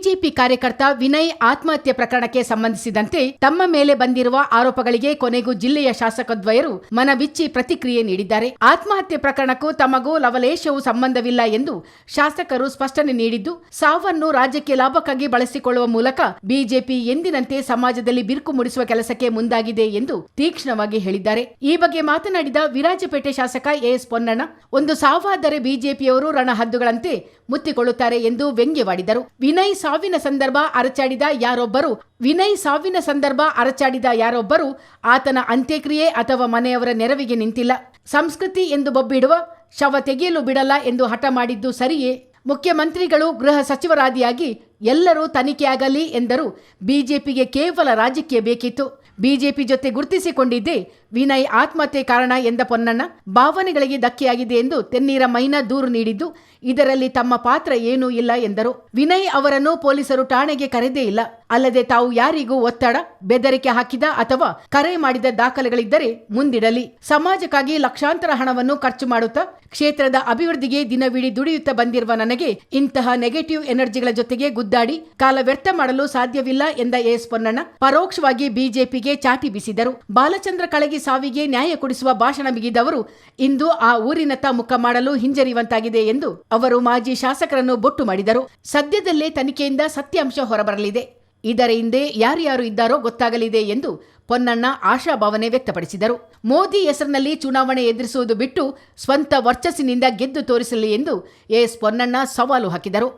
BJP ಕಾರ್ಯಕರ್ತ ವಿನಯ್ ಆತ್ಮಹತ್ಯೆ ಪ್ರಕರಣಕ್ಕೆ ಸಂಬಂಧಿಸಿದಂತೆ ತಮ್ಮ ಮೇಲೆ ಬಂದಿರುವ ಆರೋಪಗಳಿಗೆ ಕೊನೆಗೂ ಜಿಲ್ಲೆಯ ಶಾಸಕದ್ವಯರು ಮನಬಿಚ್ಚಿ ಪ್ರತಿಕ್ರಿಯೆ ನೀಡಿದ್ದಾರೆ. ಆತ್ಮಹತ್ಯೆ ಪ್ರಕರಣಕ್ಕೂ ತಮಗೂ ಲವಲೇಶವೂ ಸಂಬಂಧವಿಲ್ಲ ಎಂದು ಶಾಸಕರು ಸ್ಪಷ್ಟನೆ ನೀಡಿದ್ದು, ಸಾವನ್ನು ರಾಜ್ಯಕ್ಕೆ ಲಾಭಕ್ಕಾಗಿ ಬಳಸಿಕೊಳ್ಳುವ ಮೂಲಕ ಬಿಜೆಪಿ ಎಂದಿನಂತೆ ಸಮಾಜದಲ್ಲಿ ಬಿರುಕು ಮೂಡಿಸುವ ಕೆಲಸಕ್ಕೆ ಮುಂದಾಗಿದೆ ಎಂದು ತೀಕ್ಷ್ಣವಾಗಿ ಹೇಳಿದ್ದಾರೆ. ಈ ಬಗ್ಗೆ ಮಾತನಾಡಿದ ವಿರಾಜಪೇಟೆ ಶಾಸಕ ಎಎಸ್ ಪೊನ್ನಣ್ಣ, ಒಂದು ಸಾವಾದರೆ ಬಿಜೆಪಿಯವರು ರಣಹದ್ದುಗಳಂತೆ ಮುತ್ತಿಕೊಳ್ಳುತ್ತಾರೆ ಎಂದು ವ್ಯಂಗ್ಯವಾಡಿದರು. ವಿನಯ್ ಸಾವಿನ ಸಂದರ್ಭ ಅರಚಾಡಿದ ಯಾರೊಬ್ಬರು, ವಿನಯ್ ಸಾವಿನ ಸಂದರ್ಭ ಅರಚಾಡಿದ ಯಾರೊಬ್ಬರು, ಆತನ ಅಂತ್ಯಕ್ರಿಯೆ ಅಥವಾ ಮನೆಯವರ ನೆರವಿಗೆ ನಿಂತಿಲ್ಲ. ಸಂಸ್ಕೃತಿ ಎಂದು ಬೊಬ್ಬಿಡುವ, ಶವ ತೆಗೆಯಲು ಬಿಡಲ್ಲ ಎಂದು ಹಠ ಮಾಡಿದ್ದು ಸರಿಯೇ? ಮುಖ್ಯಮಂತ್ರಿಗಳು, ಗೃಹ ಸಚಿವರಾದಿಯಾಗಿ ಎಲ್ಲರೂ ತನಿಖೆಯಾಗಲಿ ಎಂದರು ಬಿಜೆಪಿಗೆ ಕೇವಲ ರಾಜಕೀಯ ಬೇಕಿತ್ತು. ಬಿಜೆಪಿ ಜೊತೆ ಗುರುತಿಸಿಕೊಂಡಿದ್ದೇ ವಿನಯ್ ಆತ್ಮಹತ್ಯೆ ಕಾರಣ ಎಂದ ಪೊನ್ನಣ್ಣ, ಭಾವನೆಗಳಿಗೆ ಧಕ್ಕೆಯಾಗಿದೆ ಎಂದು ತೆನ್ನೀರ ಮೈನಾ ದೂರು ನೀಡಿದ್ದು, ಇದರಲ್ಲಿ ತಮ್ಮ ಪಾತ್ರ ಏನೂ ಇಲ್ಲ ಎಂದರು. ವಿನಯ್ ಅವರನ್ನು ಪೊಲೀಸರು ಠಾಣೆಗೆ ಕರೆದೇ ಇಲ್ಲ. ಅಲ್ಲದೆ ತಾವು ಯಾರಿಗೂ ಒತ್ತಡ, ಬೆದರಿಕೆ ಹಾಕಿದ ಅಥವಾ ಕರೆ ಮಾಡಿದ ದಾಖಲೆಗಳಿದ್ದರೆ ಮುಂದಿಡಲಿ. ಸಮಾಜಕ್ಕಾಗಿ ಲಕ್ಷಾಂತರ ಹಣವನ್ನು ಖರ್ಚು ಮಾಡುತ್ತಾ, ಕ್ಷೇತ್ರದ ಅಭಿವೃದ್ಧಿಗೆ ದಿನವಿಡೀ ದುಡಿಯುತ್ತಾ ಬಂದಿರುವ ನನಗೆ ಇಂತಹ ನೆಗೆಟಿವ್ ಎನರ್ಜಿಗಳ ಜೊತೆಗೆ ಗುದ್ದಾಡಿ, ಕಾಲ ವ್ಯರ್ಥ ಮಾಡಲು ಸಾಧ್ಯವಿಲ್ಲ ಎಂದ ಎಸ್ ಪೊನ್ನಣ್ಣ, ಪರೋಕ್ಷವಾಗಿ ಬಿಜೆಪಿಗೆ ಚಾಟಿ ಬೀಸಿದರು. ಬಾಲಚಂದ್ರ ಕಳಗಿ ಸಾವಿಗೆ ನ್ಯಾಯ ಕೊಡಿಸುವ ಭಾಷಣ ಬಿಗಿದವರು ಇಂದು ಆ ಊರಿನತ್ತ ಮುಖ ಮಾಡಲು ಹಿಂಜರಿಯುವಂತಾಗಿದೆ ಎಂದು ಅವರು ಮಾಜಿ ಶಾಸಕರನ್ನು ಬೊಟ್ಟು ಮಾಡಿದರು. ಸದ್ಯದಲ್ಲೇ ತನಿಖೆಯಿಂದ ಸತ್ಯಾಂಶ ಹೊರಬರಲಿದೆ. ಇದರ ಹಿಂದೆ ಯಾರ್ಯಾರು ಇದ್ದಾರೋ ಗೊತ್ತಾಗಲಿದೆ ಎಂದು ಪೊನ್ನಣ್ಣ ಆಶಾಭಾವನೆ ವ್ಯಕ್ತಪಡಿಸಿದರು. ಮೋದಿ ಹೆಸರಿನಲ್ಲಿ ಚುನಾವಣೆ ಎದುರಿಸುವುದು ಬಿಟ್ಟು ಸ್ವಂತ ವರ್ಚಸ್ಸಿನಿಂದ ಗೆದ್ದು ತೋರಿಸಲಿ ಎಂದು ಎಸ್ ಪೊನ್ನಣ್ಣ ಸವಾಲು ಹಾಕಿದರು.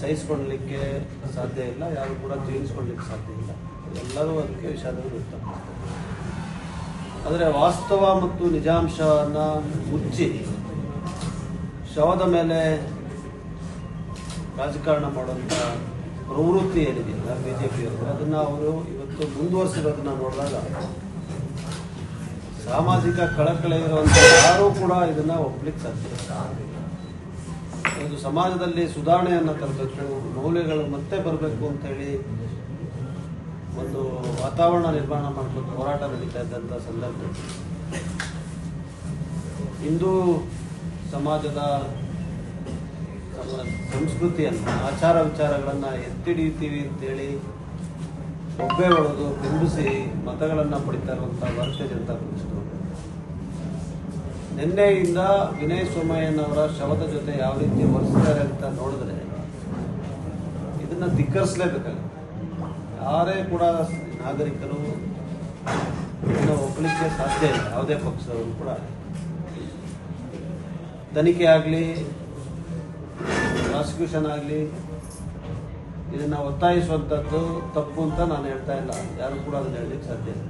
ಸಹಿಸ್ಕೊಳ್ಳಲಿಕ್ಕೆ ಸಾಧ್ಯ ಇಲ್ಲ, ಯಾರು ಕೂಡ ಜೀವಿಸ್ಕೊಳ್ಳಿಕ್ಕೆ ಸಾಧ್ಯ ಇಲ್ಲ. ಎಲ್ಲರೂ ಅದಕ್ಕೆ ವಿಷಾದವನ್ನು ವ್ಯಕ್ತಪಡಿಸ್ತಾರೆ. ಆದರೆ ವಾಸ್ತವ ಮತ್ತು ನಿಜಾಂಶವನ್ನು ಮುಚ್ಚಿ ಶವದ ಮೇಲೆ ರಾಜಕಾರಣ ಮಾಡುವಂಥ ಪ್ರವೃತ್ತಿ ಏನಿದೆಯಲ್ಲ ಬಿ ಜೆ ಪಿಯವರು ಅದನ್ನು ಅವರು ಇವತ್ತು ಮುಂದುವರಿಸಿರೋದನ್ನ ನೋಡಿದಾಗ ಸಾಮಾಜಿಕ ಕಳಕಳಿ ಇರುವಂಥ ಯಾರೂ ಕೂಡ ಇದನ್ನು ಒಪ್ಲಿಕ್ಕೆ ಸಾಧ್ಯ ಒಂದು ಸಮಾಜದಲ್ಲಿ ಸುಧಾರಣೆಯನ್ನು ತರಬೇಕು, ಮೌಲ್ಯಗಳು ಮತ್ತೆ ಬರಬೇಕು ಅಂತ ಹೇಳಿ ಒಂದು ವಾತಾವರಣ ನಿರ್ಮಾಣ ಮಾಡಬೇಕು ಹೋರಾಟ ನಡೀತಾ ಇದ್ದಂಥ ಸಂದರ್ಭದಲ್ಲಿ ಹಿಂದೂ ಸಮಾಜದ ಸಂಸ್ಕೃತಿಯನ್ನ ಸಂಸ್ಕೃತಿಯನ್ನು, ಆಚಾರ ವಿಚಾರಗಳನ್ನು ಎತ್ತಿಡಿತೀವಿ ಅಂತೇಳಿ ಒಬ್ಬೆ ಹೊಡೆದು ಬಿಂಬಿಸಿ ಮತಗಳನ್ನು ಪಡಿತಾ ಇರುವಂಥ ಭಾರತೀಯ ಜನತಾ ಪಕ್ಷದವರು. ನಿನ್ನೆಯಿಂದ ವಿನಯ್ ಸೋಮಯ್ಯನವರ ಶವದ ಜೊತೆ ಯಾವ ರೀತಿ ವರ್ತಿಸ್ತಾರೆ ಅಂತ ನೋಡಿದ್ರೆ ಇದನ್ನ ಧಿಕ್ಕರಿಸಲೇಬೇಕಾಗುತ್ತೆ. ಯಾರೇ ಕೂಡ ನಾಗರಿಕರು ಇದನ್ನ ಒಪ್ಪಲಿಕ್ಕೆ ಸಾಧ್ಯ ಇಲ್ಲ. ಯಾವುದೇ ಪಕ್ಷದವರು ಕೂಡ. ತನಿಖೆ ಆಗಲಿ, ಪ್ರಾಸಿಕ್ಯೂಷನ್ ಆಗಲಿ, ಇದನ್ನು ಒತ್ತಾಯಿಸುವಂಥದ್ದು ತಪ್ಪು ಅಂತ ನಾನು ಹೇಳ್ತಾ ಇಲ್ಲ. ಯಾರು ಕೂಡ ಅದನ್ನು ಹೇಳಲಿಕ್ಕೆ ಸಾಧ್ಯ ಇಲ್ಲ.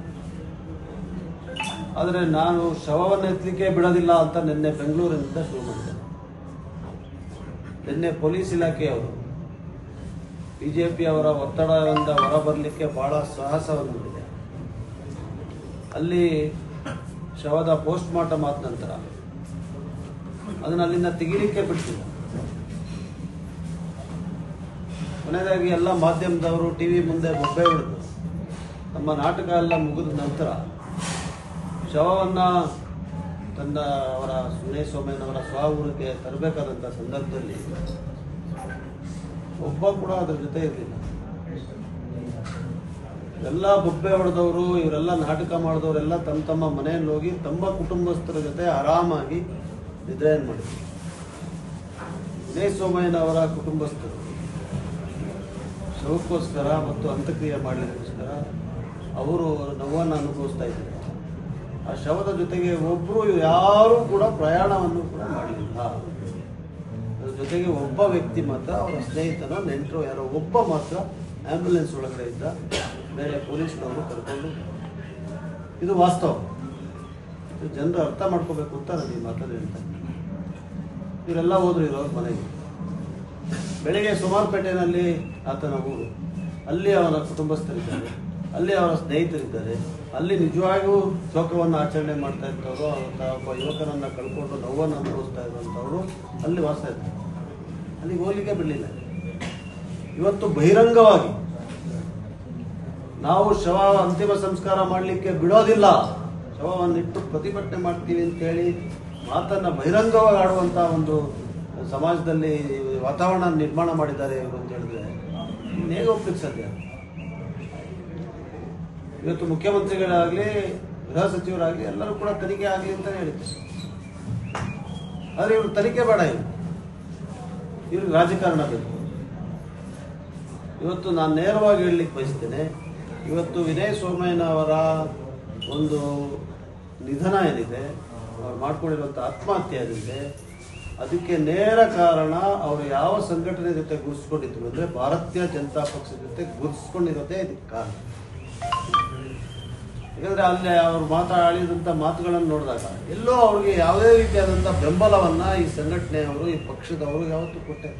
ಆದರೆ ನಾನು ಶವವನ್ನು ಎತ್ತಲಿಕ್ಕೆ ಬಿಡೋದಿಲ್ಲ ಅಂತ ನಿನ್ನೆ ಬೆಂಗಳೂರಿನಿಂದ ಶುರು ಮಾಡಿದೆ. ನಿನ್ನೆ ಪೊಲೀಸ್ ಇಲಾಖೆಯವರು ಬಿ ಬಿಜೆಪಿ ಅವರ ಒತ್ತಡದಿಂದ ಹೊರಬರಲಿಕ್ಕೆ ಬಹಳ ಸಾಹಸವನ್ನು ಮಾಡಿದೆ. ಅಲ್ಲಿ ಶವದ ಪೋಸ್ಟ್ ಮಾರ್ಟಮ್ ಆದ ನಂತರ ಅದನ್ನು ಅಲ್ಲಿಂದ ತೆಗಿಲಿಕ್ಕೆ ಬಿಡ್ತಿಲ್ಲ. ಕೊನೆಯದಾಗಿ ಎಲ್ಲ ಮಾಧ್ಯಮದವರು, ಟಿವಿ ಮುಂದೆ ಬೊಬ್ಬೆ ಹೊಡೆದು ನಮ್ಮ ನಾಟಕ ಎಲ್ಲ ಮುಗಿದ ನಂತರ ಶವವನ್ನ ತಂದ ಅವರ ಸುನೇ ಸೋಮೇನವರ ಸ್ವ ತರಬೇಕಾದಂಥ ಸಂದರ್ಭದಲ್ಲಿ ಒಬ್ಬ ಕೂಡ ಅದ್ರ ಜೊತೆ ಇರಲಿಲ್ಲ. ಎಲ್ಲ ಬೊಬ್ಬೆ ಹೊಡೆದವರು, ಇವರೆಲ್ಲ ನಾಟಕ ಮಾಡಿದವರೆಲ್ಲ ತಮ್ಮ ತಮ್ಮ ಮನೆಯಲ್ಲಿ ಹೋಗಿ ತಮ್ಮ ಕುಟುಂಬಸ್ಥರ ಜೊತೆ ಆರಾಮಾಗಿ ನಿದ್ರೆಯನ್ನು ಮಾಡಿದ್ರು. ಸುನೇ ಸೋಮಯ್ಯನವರ ಕುಟುಂಬಸ್ಥರು ಶವಕ್ಕೋಸ್ಕರ ಮತ್ತು ಅಂತ್ಯಕ್ರಿಯೆ ಮಾಡಲಿಕ್ಕೋಸ್ಕರ ಅವರು ನೋವನ್ನು ಅನುಭವಿಸ್ತಾ ಇದ್ದಾರೆ ಆ ಶವದ ಜೊತೆಗೆ ಒಬ್ಬರು ಯಾರೂ ಕೂಡ ಪ್ರಯಾಣವನ್ನು ಕೂಡ ಮಾಡಿಲ್ಲ. ಅದ್ರ ಜೊತೆಗೆ ಒಬ್ಬ ವ್ಯಕ್ತಿ ಮಾತ್ರ, ಅವರ ಸ್ನೇಹಿತನ, ನೆಂಟರು ಯಾರೋ, ಒಬ್ಬ ಮಾತ್ರ ಆಂಬ್ಯುಲೆನ್ಸ್ ಒಳಗಡೆ ಇದ್ದ, ಬೇರೆ ಪೊಲೀಸ್ನವರು ಕರ್ಕೊಂಡು ಇದು ವಾಸ್ತವ. ಇದು ಜನರು ಅರ್ಥ ಮಾಡ್ಕೋಬೇಕು ಅಂತ ನಾನು ಈ ಮಾತನ್ನು ಹೇಳ್ತೇನೆ ಇವರೆಲ್ಲ ಹೋದ್ರು ಇರೋರು ಮನೆಗೆ. ಬೆಳಿಗ್ಗೆ ಸುಮಾರುಪೇಟೆನಲ್ಲಿ ಆತನ ಊರು. ಅಲ್ಲಿ ಅವನ ಕುಟುಂಬಸ್ಥರಿದ್ದಾರೆ. ಅಲ್ಲಿ ಅವರ ಸ್ನೇಹಿತರಿದ್ದಾರೆ. ಅಲ್ಲಿ ನಿಜವಾಗಿಯೂ ಶೋಕವನ್ನು ಆಚರಣೆ ಮಾಡ್ತಾ ಇದ್ದವರು ಒಬ್ಬ ಯುವಕನನ್ನು ಕಳ್ಕೊಂಡು ನೋವನ್ನು ಅನುಭವಿಸ್ತಾ ಇರುವಂಥವ್ರು ಅಲ್ಲಿ ವಾಸ ಇದ್ದಾರೆ. ಅಲ್ಲಿ ಹೋಲಿಕೆ ಬಿಡಲಿಲ್ಲ. ಇವತ್ತು ಬಹಿರಂಗವಾಗಿ ನಾವು ಶವ ಅಂತಿಮ ಸಂಸ್ಕಾರ ಮಾಡಲಿಕ್ಕೆ ಬಿಡೋದಿಲ್ಲ. ಶವವನ್ನು ಇಟ್ಟು ಪ್ರತಿಭಟನೆ ಮಾಡ್ತೀವಿ ಅಂತೇಳಿ ಮಾತನ್ನು ಬಹಿರಂಗವಾಗಿ ಆಡುವಂಥ ಒಂದು ಸಮಾಜದಲ್ಲಿ ವಾತಾವರಣ ನಿರ್ಮಾಣ ಮಾಡಿದ್ದಾರೆ ಇವರು ಅಂತ ಹೇಳಿದ್ರೆ. ಹೇಗೆ ಒಪ್ಲಿಕ್ಕೆ ಇವತ್ತು ಮುಖ್ಯಮಂತ್ರಿಗಳಾಗಲಿ, ಗೃಹ ಸಚಿವರಾಗಲಿ, ಎಲ್ಲರೂ ಕೂಡ ತನಿಖೆ ಆಗಲಿ ಅಂತ ಹೇಳಿದ್ರು. ಆದರೆ ಇವರು ತನಿಖೆ ಬೇಡ ಇವರು. ಇವ್ರಿಗೆ ರಾಜಕಾರಣ ಬೇಕು. ಇವತ್ತು ನಾನು ನೇರವಾಗಿ ಹೇಳಲಿಕ್ಕೆ ಬಯಸ್ತೇನೆ, ಇವತ್ತು ವಿನಯ್ ಸೋಮಯ್ಯನವರ ಒಂದು ನಿಧನ ಏನಿದೆ, ಅವ್ರು ಮಾಡ್ಕೊಂಡಿರುವಂಥ ಆತ್ಮಹತ್ಯೆ ಏನಿದೆ, ಅದಕ್ಕೆ ನೇರ ಕಾರಣ ಅವರು ಯಾವ ಸಂಘಟನೆ ಜೊತೆ ಗುರುಸ್ಕೊಂಡಿದ್ರು ಅಂದರೆ ಭಾರತೀಯ ಜನತಾ ಪಕ್ಷದ ಜೊತೆ ಗುರುಸ್ಕೊಂಡಿರೋದೇ ಇದಕ್ಕೆ ಕಾರಣ. ಯಾಕಂದ್ರೆ ಅಲ್ಲಿ ಅವರು ಮಾತಾಡಿದಂಥ ಮಾತುಗಳನ್ನು ನೋಡಿದಾಗ ಎಲ್ಲೋ ಅವ್ರಿಗೆ ಯಾವುದೇ ರೀತಿಯಾದಂಥ ಬೆಂಬಲವನ್ನ ಈ ಸಂಘಟನೆಯವರು, ಈ ಪಕ್ಷದವರು ಯಾವತ್ತು ಕೊಟ್ಟೆ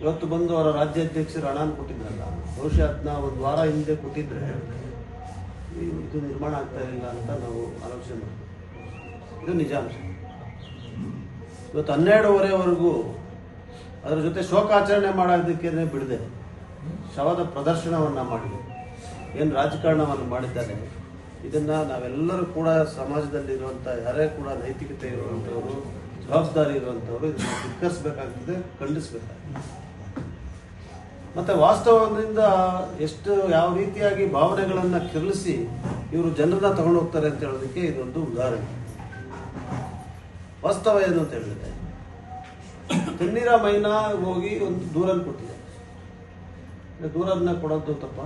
ಇವತ್ತು ಬಂದು ಅವರ ರಾಜ್ಯಾಧ್ಯಕ್ಷರು ಹಣನ ಕೊಟ್ಟಿದ್ರಲ್ಲ ಬಹುಶಃ ಅದನ್ನ ಒಂದು ವಾರ ಹಿಂದೆ ಕೊಟ್ಟಿದ್ರೆ ಇದು ನಿರ್ಮಾಣ ಆಗ್ತಾ ಇಲ್ಲ ಅಂತ ನಾವು ಆಲೋಚನೆ ಮಾಡ್ತೀವಿ. ಇದು ನಿಜಾಂಶ ಇವತ್ತು ಹನ್ನೆರಡುವರೆವರೆಗೂ ಅದರ ಜೊತೆ ಶೋಕಾಚರಣೆ ಮಾಡೋದಕ್ಕೆ ಬಿಡದೆ ಶವದ ಪ್ರದರ್ಶನವನ್ನ ಮಾಡಿದೆ. ಏನು ರಾಜಕಾರಣವನ್ನು ಮಾಡಿದ್ದಾರೆ ಇದನ್ನ ನಾವೆಲ್ಲರೂ ಕೂಡ ಸಮಾಜದಲ್ಲಿರುವಂಥ ಯಾರೇ ಕೂಡ ನೈತಿಕತೆ ಇರುವಂಥವರು ಜವಾಬ್ದಾರಿ ಇರುವಂಥವರು ಇದನ್ನು ಧಿಕ್ಕರಿಸಬೇಕಾಗ್ತದೆ ಖಂಡಿಸಬೇಕಾಗ್ತದೆ. ಮತ್ತೆ ವಾಸ್ತವದಿಂದ ಎಷ್ಟು ಯಾವ ರೀತಿಯಾಗಿ ಭಾವನೆಗಳನ್ನ ಕೆರಳಿಸಿ ಇವರು ಜನರನ್ನ ತಗೊಂಡು ಹೋಗ್ತಾರೆ ಅಂತ ಹೇಳೋದಕ್ಕೆ ಇದೊಂದು ಉದಾಹರಣೆ. ವಾಸ್ತವ ಏನು ಅಂತ ಹೇಳಿದ್ರೆ, ತಣ್ಣೀರ ಮೈನಾ ಹೋಗಿ ಒಂದು ದೂರನ್ನು ಕೊಟ್ಟಿದೆ ದೂರನ್ನ ಕೊಡೋದು ತಪ್ಪ?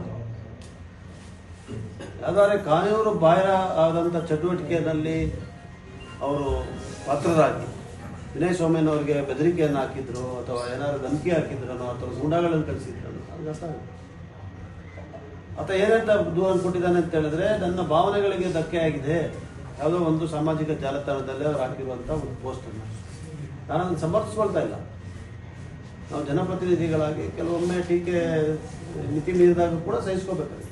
ಯಾವ್ದಾದ್ರೆ ಕಾನೂನು ಬಾಹಿರ ಆದಂಥ ಚಟುವಟಿಕೆಯಲ್ಲಿ ಅವರು ಪಾತ್ರರಾಗಿ. ವಿನಯ್ ಸೋಮೇನ್ ಅವರಿಗೆ ಬೆದರಿಕೆಯನ್ನು ಹಾಕಿದ್ರು ಅಥವಾ ಏನಾದ್ರು ಧಮಕಿ ಹಾಕಿದ್ರನೋ ಅಥವಾ ಗೂಂಡಾಗಳನ್ನು ಕಳಿಸಿದ್ರನೋ ಆತ ಏನಂತ ದೂರ ಕೊಟ್ಟಿದ್ದಾನೆ ಅಂತ ಹೇಳಿದ್ರೆ, ನನ್ನ ಭಾವನೆಗಳಿಗೆ ಧಕ್ಕೆ ಆಗಿದೆ. ಯಾವುದೋ ಒಂದು ಸಾಮಾಜಿಕ ಜಾಲತಾಣದಲ್ಲಿ ಅವ್ರು ಹಾಕಿರುವಂಥ ಒಂದು ಪೋಸ್ಟನ್ನು ನಾನು ಅದನ್ನು ಸಮರ್ಥಿಸ್ಕೊಳ್ತಾ ಇಲ್ಲ. ನಾವು ಜನಪ್ರತಿನಿಧಿಗಳಾಗಿ ಕೆಲವೊಮ್ಮೆ ಟೀಕೆ ಮಿತಿ ಮೀರಿದಾಗ ಕೂಡ ಸಹಿಸ್ಕೋಬೇಕಾಗುತ್ತೆ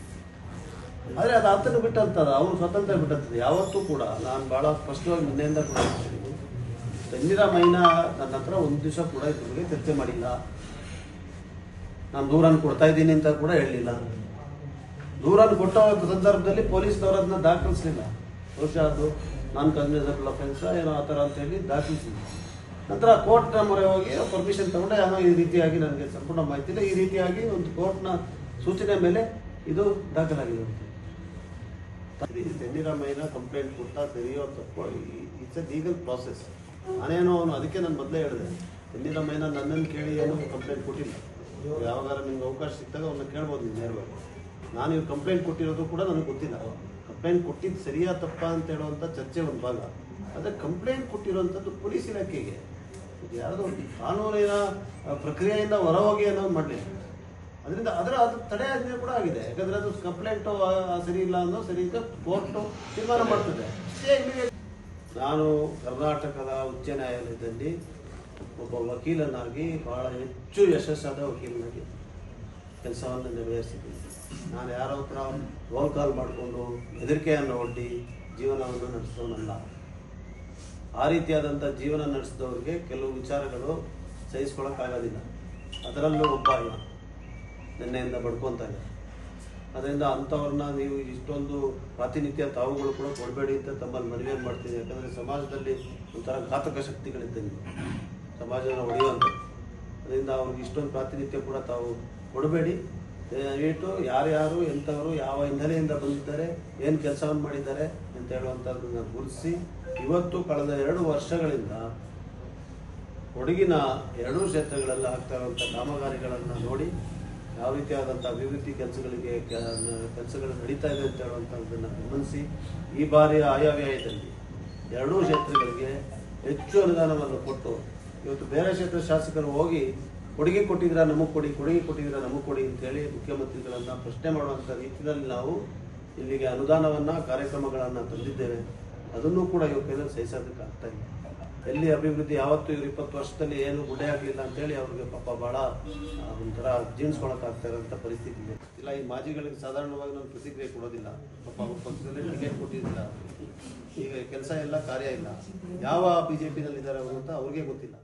ಆದರೆ ಅದು ಆತನು ಬಿಟ್ಟಂತದ ಅವನು ಸ್ವತಂತ್ರ ಬಿಟ್ಟಂತದ್ದು ಯಾವತ್ತೂ ಕೂಡ ನಾನು ಭಾಳ ಸ್ಪಷ್ಟವಾಗಿ ನಿನ್ನೆಯಿಂದ ಕೂಡ ಮೈನಾ ನನ್ನ ಹತ್ರ ಒಂದು ದಿವಸ ಕೂಡ ಇದ್ರ ಚರ್ಚೆ ಮಾಡಿಲ್ಲ. ನಾನು ದೂರನ್ನು ಕೊಡ್ತಾ ಇದ್ದೀನಿ ಅಂತ ಕೂಡ ಹೇಳಲಿಲ್ಲ. ದೂರನ್ನು ಕೊಟ್ಟ ಸಂದರ್ಭದಲ್ಲಿ ಪೊಲೀಸ್ನವರು ಅದನ್ನ ದಾಖಲಿಸಲಿಲ್ಲ. ಬಹುಶಃ ಅದು ನಾನ್ ಕನ್ವಿಸಬಲ್ ಅಫೆನ್ಸ್ ಏನೋ ಆ ಥರ ಅಂತ ಹೇಳಿ ದಾಖಲಿಸಿಲ್ಲ ನಂತರ ಕೋರ್ಟ್ನ ಮೊರೆ ಹೋಗಿ ಪರ್ಮಿಷನ್ ತಗೊಂಡೆ. ಏನೋ ಈ ರೀತಿಯಾಗಿ ನನಗೆ ಸಂಪೂರ್ಣ ಮಾಹಿತಿ ಇಲ್ಲ ಈ ರೀತಿಯಾಗಿ ಒಂದು ಕೋರ್ಟ್ನ ಸೂಚನೆ ಮೇಲೆ ಇದು ದಾಖಲಾಗಿದೆ ತೆನ್ನಿರಾಮಯ್ಯನ ಕಂಪ್ಲೇಂಟ್ ಕೊಟ್ಟ ಸರಿಯೋ ತಪ್ಪೋ ಇಟ್ಸ್ ಎ ಲೀಗಲ್ ಪ್ರಾಸೆಸ್ ನಾನೇನೋ ಅವನು ಅದಕ್ಕೆ ನಾನು ಮೊದಲೇ ಹೇಳಿದೆ. ತೆನ್ನಿರಾಮಯ್ಯನ ನನ್ನನ್ನು ಕೇಳಿ ಏನು ಕಂಪ್ಲೇಂಟ್ ಕೊಟ್ಟಿಲ್ಲ. ಯಾವಾಗಾರ ನಿಮ್ಗೆ ಅವಕಾಶ ಸಿಕ್ಕಾಗ ಅವನ್ನ ಕೇಳ್ಬೋದು ನೀವು ನೇರವಾಗಿ. ನಾನು ಇವ್ರು ಕಂಪ್ಲೇಂಟ್ ಕೊಟ್ಟಿರೋದು ಕೂಡ ನನಗೆ ಗೊತ್ತಿಲ್ಲ. ಕಂಪ್ಲೇಂಟ್ ಕೊಟ್ಟಿದ್ದು ಸರಿಯಾ ತಪ್ಪ ಅಂತ ಹೇಳುವಂಥ ಚರ್ಚೆ ಒಂದು ಭಾಗ. ಆದರೆ ಕಂಪ್ಲೇಂಟ್ ಕೊಟ್ಟಿರುವಂಥದ್ದು ಪೊಲೀಸ್ ಇಲಾಖೆಗೆ. ಯಾರ್ದೋ ಕಾನೂನಿನ ಪ್ರಕ್ರಿಯೆಯಿಂದ ಹೊರಹೋಗಿ ಅನ್ನೋದು ಮಾಡಲಿಲ್ಲ. ಅದರಿಂದ ಅದರ ಅದು ತಡೆಯಾಜ್ಞೆ ಕೂಡ ಆಗಿದೆ. ಯಾಕಂದ್ರೆ ಅದು ಕಂಪ್ಲೇಂಟು ಸರಿ ಇಲ್ಲ ಅನ್ನೋ ಸರಿ ಈಗ ಕೋರ್ಟು ತೀರ್ಮಾನ ಮಾಡ್ತದೆ. ನಾನು ಕರ್ನಾಟಕದ ಉಚ್ಚ ನ್ಯಾಯಾಲಯದಲ್ಲಿ ಒಬ್ಬ ವಕೀಲನಾಗಿ ಬಹಳ ಹೆಚ್ಚು ಯಶಸ್ಸಾದ ವಕೀಲನಾಗಿ ಕೆಲಸವನ್ನು ನಿರ್ವಹಿಸಿದ್ದೀನಿ. ನಾನು ಯಾರೋ ಹತ್ರ ರೋಲ್ ಕಾಲ್ ಮಾಡಿಕೊಂಡು ಹೆದರಿಕೆಯನ್ನು ಒಡ್ಡಿ ಜೀವನವನ್ನು ನಡೆಸೋನಲ್ಲ. ಆ ರೀತಿಯಾದಂಥ ಜೀವನ ನಡೆಸಿದವ್ರಿಗೆ ಕೆಲವು ವಿಚಾರಗಳು ಸಹಿಸ್ಕೊಳ್ಳೋಕ್ಕಾಗೋದಿಲ್ಲ ಅದರಲ್ಲೂ ಒಬ್ಬ ನಿನ್ನೆಯಿಂದ ಬಡ್ಕೊತಾನೆ. ಅದರಿಂದ ಅಂಥವ್ರನ್ನ ನೀವು ಇಷ್ಟೊಂದು ಪ್ರಾತಿನಿಧ್ಯ ತಾವುಗಳು ಕೂಡ ಕೊಡಬೇಡಿ ಅಂತ ತಮ್ಮಲ್ಲಿ ಮನವಿ ಮಾಡ್ತೀನಿ, ಯಾಕಂದರೆ ಸಮಾಜದಲ್ಲಿ ಒಂಥರ ಘಾತಕ ಶಕ್ತಿಗಳಿದ್ದಂಗೆ ಸಮಾಜನ ಒಡೆಯುವಂಥ ಅದರಿಂದ ಅವ್ರಿಗೆ ಇಷ್ಟೊಂದು ಪ್ರಾತಿನಿಧ್ಯ ಕೂಡ ತಾವು ಕೊಡಬೇಡಿ. ದಯವಿಟ್ಟು ಯಾರ್ಯಾರು ಎಂಥವರು ಯಾವ ಹಿನ್ನೆಲೆಯಿಂದ ಬಂದಿದ್ದಾರೆ, ಏನು ಕೆಲಸವನ್ನು ಮಾಡಿದ್ದಾರೆ ಅಂತ ಹೇಳುವಂಥದ್ದನ್ನ ಗುರುತಿಸಿ, ಇವತ್ತು ಕಳೆದ ಎರಡು ವರ್ಷಗಳಿಂದ ಕೊಡಗಿನ ಎರಡೂ ಕ್ಷೇತ್ರಗಳಲ್ಲಿ ಆಗ್ತಾ ಇರುವಂಥ ಕಾಮಗಾರಿಗಳನ್ನು ನೋಡಿ ಯಾವ ರೀತಿಯಾದಂಥ ಅಭಿವೃದ್ಧಿ ಕೆಲಸಗಳಿಗೆ ಕೆಲಸಗಳು ನಡೀತಾ ಇದೆ ಅಂತ ಹೇಳುವಂಥದ್ದನ್ನು ಗಮನಿಸಿ, ಈ ಬಾರಿಯ ಆಯವ್ಯಯದಲ್ಲಿ ಎರಡೂ ಕ್ಷೇತ್ರಗಳಿಗೆ ಹೆಚ್ಚು ಅನುದಾನವನ್ನು ಕೊಟ್ಟು, ಇವತ್ತು ಬೇರೆ ಕ್ಷೇತ್ರ ಶಾಸಕರು ಹೋಗಿ ಕೊಡುಗೆ ಕೊಟ್ಟಿದ್ದೀರಾ, ನಮಗೆ ಕೊಡಿ, ಕೊಡುಗೆ ಕೊಟ್ಟಿದ್ದೀರಾ, ನಮಗೆ ಕೊಡಿ ಅಂತೇಳಿ ಮುಖ್ಯಮಂತ್ರಿಗಳನ್ನು ಪ್ರಶ್ನೆ ಮಾಡುವಂಥ ರೀತಿಯಲ್ಲಿ ನಾವು ಇಲ್ಲಿಗೆ ಅನುದಾನವನ್ನು, ಕಾರ್ಯಕ್ರಮಗಳನ್ನು ತಂದಿದ್ದೇವೆ. ಅದನ್ನು ಕೂಡ ಇವತ್ತು ಸಹಿಸೋದಕ್ಕೆ ಆಗ್ತಾ ಇಲ್ಲ. ಎಲ್ಲಿ ಅಭಿವೃದ್ಧಿ ಯಾವತ್ತೂ ಇವ್ರು ಇಪ್ಪತ್ತು ವರ್ಷದಲ್ಲಿ ಏನು ಗುಡ್ಡೆ ಆಗಲಿಲ್ಲ ಅಂತೇಳಿ ಅವ್ರಿಗೆ ಪಾಪ ಆ, ಒಂಥರ ಜೀರ್ಣಿಸ್ಕೊಳಕ್ಕಾಗ್ತಾ ಇರೋಂಥ ಪರಿಸ್ಥಿತಿ ಇದೆ. ಇಲ್ಲ ಈ ಮಾಜಿಗಳಿಗೆ ಸಾಧಾರಣವಾಗಿ ನಾನು ಪ್ರತಿಕ್ರಿಯೆ ಕೊಡೋದಿಲ್ಲ. ಪಾಪ ಅವ್ರ ಪಕ್ಷದಲ್ಲಿ ಟಿಕೆಟ್ ಕೊಟ್ಟಿದ್ದಿಲ್ಲ. ಈಗ ಕೆಲಸ ಎಲ್ಲ ಕಾರ್ಯ ಇಲ್ಲ. ಯಾವ ಬಿ ಜೆ ಪಿನಲ್ಲಿದ್ದಾರೆ ಅವರು ಅಂತ ಅವ್ರಿಗೆ ಗೊತ್ತಿಲ್ಲ.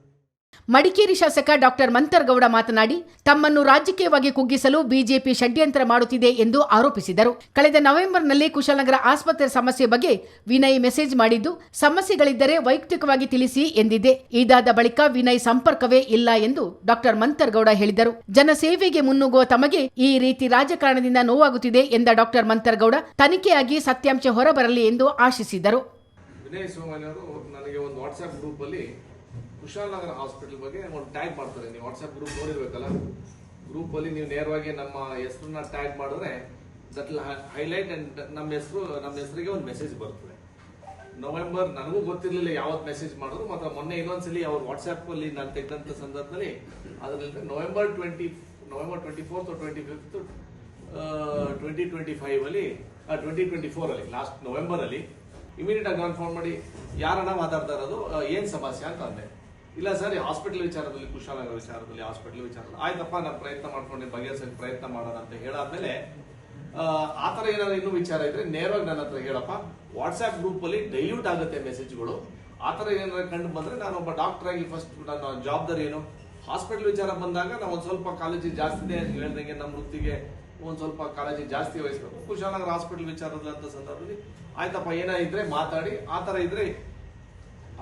ಮಡಿಕೇರಿ ಶಾಸಕ ಡಾಕ್ಟರ್ ಮಂತರ್ಗೌಡ ಮಾತನಾಡಿ, ತಮ್ಮನ್ನು ರಾಜಕೀಯವಾಗಿ ಕುಗ್ಗಿಸಲು ಬಿಜೆಪಿ ಷಡ್ಯಂತ್ರ ಮಾಡುತ್ತಿದೆ ಎಂದು ಆರೋಪಿಸಿದರು. ಕಳೆದ ನವೆಂಬರ್ನಲ್ಲಿ ಕುಶಾಲನಗರ ಆಸ್ಪತ್ರೆ ಸಮಸ್ಯೆ ಬಗ್ಗೆ ವಿನಯ್ ಮೆಸೇಜ್ ಮಾಡಿದ್ದು, ಸಮಸ್ಯೆಗಳಿದ್ದರೆ ವೈಯಕ್ತಿಕವಾಗಿ ತಿಳಿಸಿ ಎಂದಿದೆ. ಇದಾದ ಬಳಿಕ ವಿನಯ್ ಸಂಪರ್ಕವೇ ಇಲ್ಲ ಎಂದು ಡಾಕ್ಟರ್ ಮಂತರ್ಗೌಡ ಹೇಳಿದರು. ಜನಸೇವೆಗೆ ಮುನ್ನುಗ್ಗುವ ತಮಗೆ ಈ ರೀತಿ ರಾಜಕಾರಣದಿಂದ ನೋವಾಗುತ್ತಿದೆ ಎಂದ ಡಾಕ್ಟರ್ ಮಂತರ್ಗೌಡ, ತನಿಖೆಯಾಗಿ ಸತ್ಯಾಂಶ ಹೊರಬರಲಿ ಎಂದು ಆಶಿಸಿದರು. ವಿನಯ್ ಸೋಮನಿಯವರು ನನಗೆ ಒಂದು ಗ್ರೂಪಲ್ಲಿ ಕುಶಾಲನಗರ ಹಾಸ್ಪಿಟಲ್ ಬಗ್ಗೆ ಒಂದು ಟ್ಯಾಗ್ ಮಾಡ್ತಾರೆ. ನೀವು ವಾಟ್ಸ್ಆಪ್ ಗ್ರೂಪ್ ನೋಡಿರ್ಬೇಕಲ್ಲ? ಗ್ರೂಪಲ್ಲಿ ನೀವು ನೇರವಾಗಿ ನಮ್ಮ ಹೆಸರನ್ನ ಟ್ಯಾಗ್ ಮಾಡಿದ್ರೆ ದಟ್ ಹೈಲೈಟ್ ಅಂಡ್ ನಮ್ಮ ಹೆಸರು, ನಮ್ಮ ಹೆಸರಿಗೆ ಒಂದು ಮೆಸೇಜ್ ಬರ್ತದೆ. ನವೆಂಬರ್ ನನಗೂ ಗೊತ್ತಿರಲಿಲ್ಲ ಯಾವತ್ತು ಮೆಸೇಜ್ ಮಾಡಿದ್ರು ಮತ್ತೆ ಮೊನ್ನೆ ಇನ್ನೊಂದ್ಸಲಿ ಅವ್ರ ವಾಟ್ಸ್ಆ್ಯಪ್ ಅಲ್ಲಿ ನಾನು ತೆಗೆದಂಥ ಸಂದರ್ಭದಲ್ಲಿ ಅದರಲ್ಲಿ November twenty November twenty fourth twenty fifth twenty twenty five ಅಲ್ಲಿ ಟ್ವೆಂಟಿ ಟ್ವೆಂಟಿ ಫೋರ್ ಅಲ್ಲಿ ಲಾಸ್ಟ್ ಇಮಿಡಿಯೇಟ್ ಆಗಿ ನಾನು ಫೋನ್ ಮಾಡಿ ಯಾರನ್ನ ಮಾತಾಡ್ತಾ ಇರೋದು? ಏನ್ ಸಮಸ್ಯೆ? ಅಂತ ಅಂದೆ. ಇಲ್ಲ ಸರ್ ಹಾಸ್ಪಿಟಲ್ ವಿಚಾರದಲ್ಲಿ ಕುಶಾಲನಗರ ವಿಚಾರದಲ್ಲಿ ಹಾಸ್ಪಿಟಲ್ ವಿಚಾರದಲ್ಲಿ. ಆಯ್ತಪ್ಪ ನಾನು ಪ್ರಯತ್ನ ಮಾಡ್ಕೊಂಡೆ ಬಗೆಹರಿಸಕ್ಕೆ ಪ್ರಯತ್ನ ಮಾಡೋಣ ಅಂತ ಹೇಳಾದ್ಮೇಲೆ ಆ, ಥರ ಏನಾದ್ರು ಇನ್ನೂ ವಿಚಾರ ಇದ್ರೆ ನೇರವಾಗಿ ನನ್ನ ಹತ್ರ ಹೇಳಪ್ಪ. ವಾಟ್ಸ್ಆಪ್ ಗ್ರೂಪ್ ಅಲ್ಲಿ ಡೈಲ್ಯೂಟ್ ಆಗುತ್ತೆ ಮೆಸೇಜ್ಗಳು ಆ ಥರ ಏನಾದ್ರು ಕಂಡು ಬಂದರೆ ನಾನು ಒಬ್ಬ ಡಾಕ್ಟರ್ ಆಗಿ ಫಸ್ಟ್ ನನ್ನ ಜವಾಬ್ದಾರಿ ಏನು? ಹಾಸ್ಪಿಟಲ್ ವಿಚಾರ ಬಂದಾಗ ನಾವು ಒಂದು ಸ್ವಲ್ಪ ಕಾಳಜಿ ಜಾಸ್ತಿ ಅಂತ ಹೇಳ್ದಂಗೆ ನಮ್ಮ ವೃತ್ತಿಗೆ ಒಂದು ಸ್ವಲ್ಪ ಕಾಳಜಿ ಜಾಸ್ತಿ ವಹಿಸ್ಬೇಕು ಕುಶಾಲನಗರ ಹಾಸ್ಪಿಟಲ್ ವಿಚಾರದಂತ ಸಂದರ್ಭದಲ್ಲಿ ಆಯ್ತಪ್ಪ ಏನಾದ್ರೆ ಮಾತಾಡಿ. ಆ ಥರ ಇದ್ರೆ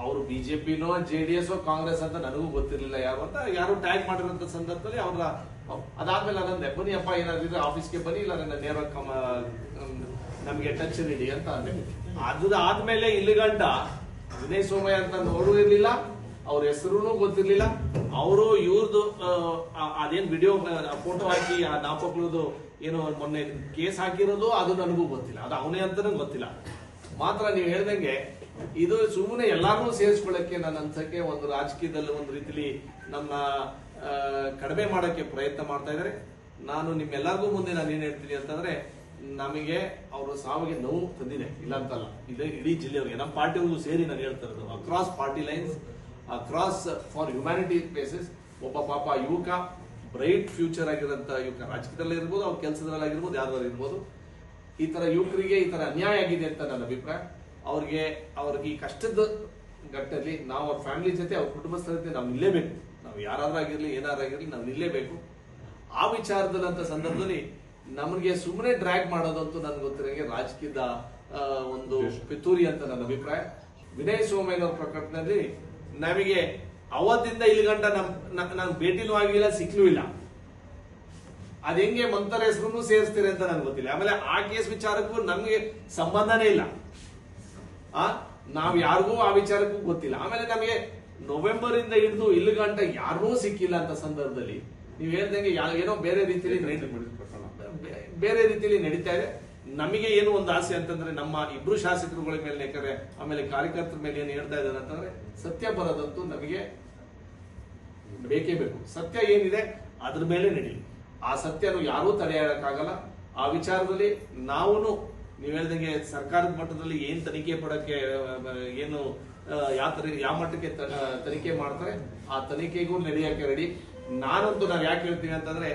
ಅವರು ಬಿಜೆಪಿನೋ ಜೆ ಡಿ ಎಸ್ ಕಾಂಗ್ರೆಸ್ ಅಂತ ನನಗೂ ಗೊತ್ತಿರಲಿಲ್ಲ ಯಾರು ಅಂತ ಯಾರು ಟ್ಯಾಗ್ ಮಾಡಿರೋಂಥ ಸಂದರ್ಭದಲ್ಲಿ ಅವ್ರ ಅದಾದ್ಮೇಲೆ ನಾನಂದೆ ಬನ್ನಿ ಅಪ್ಪ ಏನಾದ್ರು ಆಫೀಸ್ಗೆ ಬನ್ನಿ, ಇಲ್ಲ ನನ್ನ ನೇರ ಕಮ ನಮಗೆ ಟಚ್ ನೀಡಿ ಅಂತ ಅಂದೆ ಅದು ಆದ್ಮೇಲೆ ಇಲ್ಲಿ ಗಂಟ ವಿನಯ್ ಸೋಮಯ್ಯ ಅಂತ ನೋಡೂ ಇರ್ಲಿಲ್ಲ, ಅವ್ರ ಹೆಸರು ಗೊತ್ತಿರ್ಲಿಲ್ಲ. ಅವರು ಇವ್ರದ್ದು ಅದೇನ್ ವಿಡಿಯೋ ಫೋಟೋ ಹಾಕಿ ಆ ನಾಪಕ್ಳದು ಏನು ಮೊನ್ನೆ ಕೇಸ್ ಹಾಕಿರೋದು, ಅದು ನನಗೂ ಗೊತ್ತಿಲ್ಲ. ಅದು ಅವನೇ ಅಂತಾನೂ ಗೊತ್ತಿಲ್ಲ. ಮಾತ್ರ ನೀವು ಹೇಳ್ದಂಗೆ ಇದು ಸುಮ್ಮನೆ ಎಲ್ಲಾರನ್ನೂ ಸೇರಿಸ್ಕೊಳ್ಳಕ್ಕೆ ನನ್ನ ಅನ್ಸಕ್ಕೆ ಒಂದು ರಾಜಕೀಯದಲ್ಲಿ ಒಂದು ರೀತಿಲಿ ನಮ್ಮ ಕಡಿಮೆ ಮಾಡೋಕ್ಕೆ ಪ್ರಯತ್ನ ಮಾಡ್ತಾ ಇದ್ದಾರೆ. ನಾನು ನಿಮ್ಮೆಲ್ಲರಿಗೂ ಮುಂದೆ ನಾನು ಏನ್ ಹೇಳ್ತೀನಿ ಅಂತಂದ್ರೆ, ನಮಗೆ ಅವರ ಸಾವಿಗೆ ನೋವು ತಂದಿದೆ. ಇಲ್ಲ ಅಂತಲ್ಲ, ಇದು ಇಡೀ ಜಿಲ್ಲೆಯವರಿಗೆ. ನಮ್ಮ ಪಾರ್ಟಿಯವ್ರಿಗೂ ಸೇರಿ ನಾನು ಹೇಳ್ತಾ ಇರೋದು. Across party lines across for humanity places ಒಬ್ಬ ಪಾಪ ಯುವಕ ಬ್ರೈಟ್ ಫ್ಯೂಚರ್ ಆಗಿರೋಂಥ ಯುವಕ. ರಾಜಕೀಯದಲ್ಲೇ ಇರ್ಬೋದು, ಅವ್ರ ಕೆಲಸದಲ್ಲಾಗಿರ್ಬೋದು ಯಾವ್ದಾದ್ರು ಇರ್ಬೋದು. ಈ ತರ ಯುವಕರಿಗೆ ಈ ತರ ಅನ್ಯಾಯ ಆಗಿದೆ ಅಂತ ನನ್ನ ಅಭಿಪ್ರಾಯ. ಅವ್ರಿಗೆ ಅವ್ರಿಗೆ ಈ ಕಷ್ಟದ ಘಟ್ಟದಲ್ಲಿ ನಾವು ಅವ್ರ ಫ್ಯಾಮಿಲಿ ಜೊತೆ ಅವ್ರ ಕುಟುಂಬಸ್ಥರ ಜೊತೆ ನಾವು ನಿಲ್ಲೇಬೇಕು. ನಾವು ಯಾರಾದ್ರೂ ಆಗಿರಲಿ ಏನಾದ್ರೂ ಆಗಿರಲಿ ನಾವು ನಿಲ್ಲೇಬೇಕು. ಆ ವಿಚಾರದಲ್ಲಂತ ಸಂದರ್ಭದಲ್ಲಿ ನಮಗೆ ಸುಮ್ಮನೆ ಡ್ರ್ಯಾಗ್ ಮಾಡೋದಂತೂ ನನ್ಗೆ ಗೊತ್ತಿರಂಗೆ ರಾಜಕೀಯದ ಒಂದು ಪಿತೂರಿ ಅಂತ ನನ್ನ ಅಭಿಪ್ರಾಯ. ವಿನಯ್ ಸೋಮಯ್ಯನವ್ರ ಪ್ರಕರಣದಲ್ಲಿ ನಮಗೆ ಅವತ್ತಿಂದ ಇಲ್ಲಿ ಗಂಟ ನಮ್ ನಾನು ಭೇಟಿನೂ ಆಗಿಲ್ಲ ಸಿಕ್ಲೂ ಇಲ್ಲ. ಅದ್ ಹೆಂಗೆ ಮಂತರ ಹೆಸರು ಸೇರಿಸ್ತೀರಿ ಅಂತ ನನ್ಗೆ ಗೊತ್ತಿಲ್ಲ. ಆಮೇಲೆ ಆ ಕೇಸ್ ವಿಚಾರಕ್ಕೂ ನಮಗೆ ಸಂಬಂಧನೇ ಇಲ್ಲ. ಆ, ನಾವ್ ಯಾರಿಗೂ ಆ ವಿಚಾರಕ್ಕೂ ಗೊತ್ತಿಲ್ಲ. ಆಮೇಲೆ ನಮಗೆ ನವೆಂಬರ್ ಇಂದ ಹಿಡಿದು ಇಲ್ಲಿ ಗಂಟ ಯಾರೂ ಸಿಕ್ಕಿಲ್ಲ ಅಂತ ಸಂದರ್ಭದಲ್ಲಿ ನೀವ್ ಹೇಳ್ದಂಗೆ ಏನೋ ಬೇರೆ ರೀತಿಯಲ್ಲಿ ಬೇರೆ ರೀತಿಯಲ್ಲಿ ನಡೀತಾ ಇದೆ. ನಮಗೆ ಏನು ಒಂದು ಆಸೆ ಅಂತಂದ್ರೆ ನಮ್ಮ ಇಬ್ರು ಶಾಸಕರುಗಳ ಮೇಲೆ ಯಾಕಂದ್ರೆ ಆಮೇಲೆ ಕಾರ್ಯಕರ್ತರ ಮೇಲೆ ಏನು ಹೇಳ್ತಾ ಇದ್ದಾರೆ ಅಂತಂದ್ರೆ ಸತ್ಯ ಬರೋದಂತೂ ನಮಗೆ ಬೇಕೇ ಬೇಕು. ಸತ್ಯ ಏನಿದೆ ಅದ್ರ ಮೇಲೆ ನಡೀಲಿ. ಆ ಸತ್ಯನು ಯಾರೂ ತಡೆಯಾಡಕ್ಕಾಗಲ್ಲ. ಆ ವಿಚಾರದಲ್ಲಿ ನಾವು ನೀವು ಹೇಳ್ದಂಗೆ ಸರ್ಕಾರದ ಮಟ್ಟದಲ್ಲಿ ಏನ್ ತನಿಖೆ ಪಡಕ್ಕೆ ಏನು ಯಾವ ತರ, ಯಾವ ಮಟ್ಟಕ್ಕೆ ತನಿಖೆ ಮಾಡ್ತಾರೆ, ಆ ತನಿಖೆಗೂ ನಡೆಯಕ್ಕೆ ರೆಡಿ. ನಾನಂತೂ ನಾವು ಯಾಕೆ ಹೇಳ್ತೀನಿ ಅಂತಂದ್ರೆ,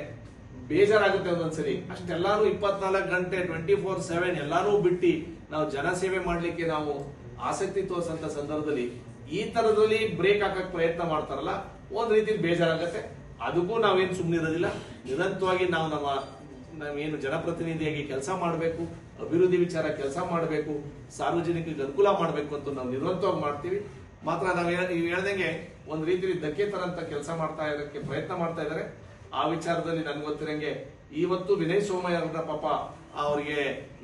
ಬೇಜಾರಾಗುತ್ತೆ ಒಂದೊಂದ್ಸರಿ. ಅಷ್ಟೆಲ್ಲಾರು ಇಪ್ಪತ್ನಾಲ್ಕು ಗಂಟೆ ಟ್ವೆಂಟಿ ಫೋರ್ ಸೆವೆನ್ ಎಲ್ಲಾರು ಬಿಟ್ಟು ನಾವು ಜನಸೇವೆ ಮಾಡ್ಲಿಕ್ಕೆ ನಾವು ಆಸಕ್ತಿ ತೋರಿಸಂತ ಸಂದರ್ಭದಲ್ಲಿ ಈ ತರದಲ್ಲಿ ಬ್ರೇಕ್ ಹಾಕಕ್ ಪ್ರಯತ್ನ ಮಾಡ್ತಾರಲ್ಲ, ಒಂದ್ ರೀತಿ ಬೇಜಾರಾಗತ್ತೆ. ಅದಕ್ಕೂ ನಾವೇನ್ ಸುಮ್ಮನಿರೋದಿಲ್ಲ ನಿರಂತರವಾಗಿ ನಾವು ನಮ್ಮ ನಾವೇನು ಜನಪ್ರತಿನಿಧಿಯಾಗಿ ಕೆಲಸ ಮಾಡಬೇಕು, ಅಭಿವೃದ್ಧಿ ವಿಚಾರ ಕೆಲಸ ಮಾಡಬೇಕು, ಸಾರ್ವಜನಿಕರಿಗೆ ಅನುಕೂಲ ಮಾಡಬೇಕು ಅಂತ ನಾವು ನಿರಂತರವಾಗಿ ಮಾಡ್ತೀವಿ. ಮಾತ್ರ ನಾವು ನೀವು ಹೇಳ್ದಂಗೆ ಒಂದು ರೀತಿಯಲ್ಲಿ ಧಕ್ಕೆ ತರಂತ ಕೆಲಸ ಮಾಡ್ತಾ ಇರೋಕ್ಕೆ ಪ್ರಯತ್ನ ಮಾಡ್ತಾ ಇದ್ದಾರೆ. ಆ ವಿಚಾರದಲ್ಲಿ ನನ್ಗೆ ಗೊತ್ತಿರಂಗೆ ಇವತ್ತು ವಿನಯ್ ಸೋಮಯ್ಯ ಅವ್ರನ್ನ ಪಾಪ ಅವ್ರಿಗೆ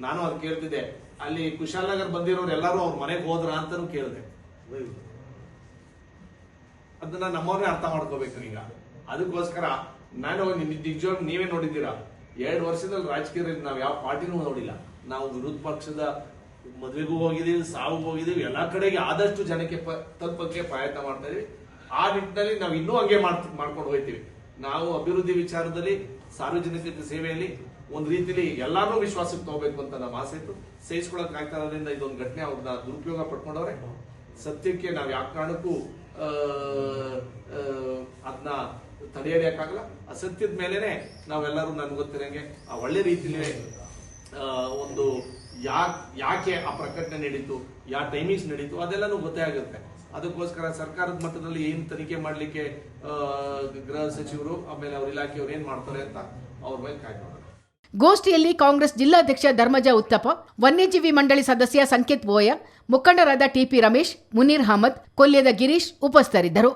ನಾನು ಅದು ಕೇಳ್ತಿದ್ದೆ. ಅಲ್ಲಿ ಕುಶಾಲನಗರ್ ಬಂದಿರೋರು ಎಲ್ಲರೂ ಅವ್ರ ಮನೆಗೆ ಹೋದ್ರ ಅಂತಾನು ಕೇಳಿದೆ. ಅದನ್ನ ನಮ್ಮವ್ರನ್ನೇ ಅರ್ಥ ಮಾಡ್ಕೋಬೇಕು ಈಗ. ಅದಕ್ಕೋಸ್ಕರ ನಾನು ನಿಜವಾಗ ನೀವೇ ನೋಡಿದ್ದೀರಾ? ಎರಡು ವರ್ಷದಲ್ಲಿ ರಾಜಕೀಯದಲ್ಲಿ ನಾವು ಯಾವ ಪಾರ್ಟಿನೂ ನೋಡಿಲ್ಲ. ನಾವು ವಿರೋಧ ಪಕ್ಷದ ಮದುವೆಗೂ ಹೋಗಿದ್ದೀವಿ ಸಾವು ಹೋಗಿದ್ದೀವಿ, ಎಲ್ಲಾ ಕಡೆಗೆ ಆದಷ್ಟು ಜನಕ್ಕೆ ತಲುಪಕ್ಕೆ ಪ್ರಯತ್ನ ಮಾಡ್ತಾ ಆ ನಿಟ್ಟಿನಲ್ಲಿ ನಾವು ಇನ್ನೂ ಹಂಗೆ ಮಾಡ್, ಮಾಡ್ಕೊಂಡು ಹೋಗ್ತೀವಿ. ನಾವು ಅಭಿವೃದ್ಧಿ ವಿಚಾರದಲ್ಲಿ ಸಾರ್ವಜನಿಕ ಸೇವೆಯಲ್ಲಿ ಒಂದು ರೀತಿಲಿ ಎಲ್ಲಾರು ವಿಶ್ವಾಸಕ್ಕೆ ತಗೋಬೇಕು ಅಂತ ನಮ್ಮ ಆಸೆ ಇತ್ತು. ಸಹಿಸ್ಕೊಳಕ್ ಆಗ್ತಾ ಇರೋದ್ರಿಂದ ಇದೊಂದು ಘಟನೆ ಅವ್ರನ್ನ ದುರುಪಯೋಗ ಪಡ್ಕೊಂಡವ್ರೆ. ಸತ್ಯಕ್ಕೆ ನಾವು ಯಾವ ಕಾರಣಕ್ಕೂ ಅದನ್ನ ತಡೆಯಲಿಯಕ್ಕಾಗಲ್ಲ ಆ ಸತ್ಯದ ಮೇಲೆನೆ ನಾವೆಲ್ಲರೂ ನನ್ಗೆ ಗೊತ್ತಿರಂಗೆ ಆ ಒಳ್ಳೆ ರೀತಿಲಿ ಆ, ಒಂದು ಯಾ ಯಾಕೆ ಆ ಪ್ರಕಟಣೆ ನಡೀತು ಯಾವ ಟೈಮಿಂಗ್ಸ್ ನಡೀತು ಅದೆಲ್ಲನೂ ಗೊತ್ತೇ ಆಗುತ್ತೆ. ಅದಕ್ಕೋಸ್ಕರ ಸರ್ಕಾರದ ಮಟ್ಟದಲ್ಲಿ ಏನ್ ತನಿಖೆ ಮಾಡಲಿಕ್ಕೆ ಗೃಹ ಸಚಿವರು ಆಮೇಲೆ ಅವ್ರ ಇಲಾಖೆಯವ್ರು ಏನ್ ಮಾಡ್ತಾರೆ ಅಂತ ಅವ್ರ ಮೇಲೆ ಕಾಯ್ದು ಗೋಷ್ಠಿಯಲ್ಲಿ ಕಾಂಗ್ರೆಸ್ ಜಿಲ್ಲಾಧ್ಯಕ್ಷ ಧರ್ಮಜ ಉತ್ತಪ್ಪ ವನ್ಯಜೀವಿ ಮಂಡಳಿ ಸದಸ್ಯ ಸಂಕೇತ್ ಬೋಯ ಮುಖಂಡರಾದ ಟಿಪಿ ರಮೇಶ್ ಮುನೀರ್ ಅಹಮದ್ ಕೊಲ್ಯದ ಗಿರೀಶ್ ಉಪಸ್ಥಿತರಿದ್ದರು.